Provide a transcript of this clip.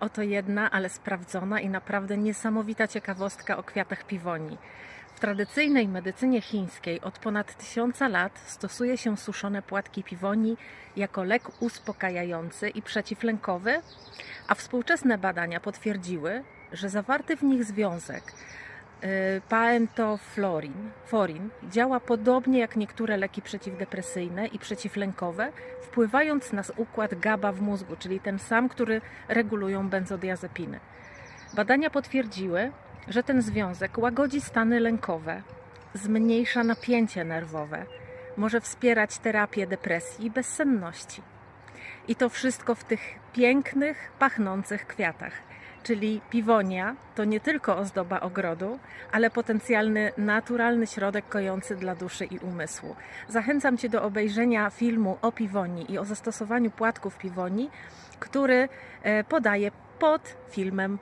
Oto jedna, ale sprawdzona i naprawdę niesamowita ciekawostka o kwiatach piwonii. W tradycyjnej medycynie chińskiej od ponad tysiąca lat stosuje się suszone płatki piwonii jako lek uspokajający i przeciwlękowy, a współczesne badania potwierdziły, że zawarty w nich związek paentoflorin forin, działa podobnie jak niektóre leki przeciwdepresyjne i przeciwlękowe, wpływając na układ GABA w mózgu, czyli ten sam, który regulują benzodiazepiny. Badania potwierdziły, że ten związek łagodzi stany lękowe, zmniejsza napięcie nerwowe, może wspierać terapię depresji i bezsenności. I to wszystko w tych pięknych, pachnących kwiatach. Czyli piwonia to nie tylko ozdoba ogrodu, ale potencjalny naturalny środek kojący dla duszy i umysłu. Zachęcam Cię do obejrzenia filmu o piwonii i o zastosowaniu płatków piwonii, który e, podaję pod filmem.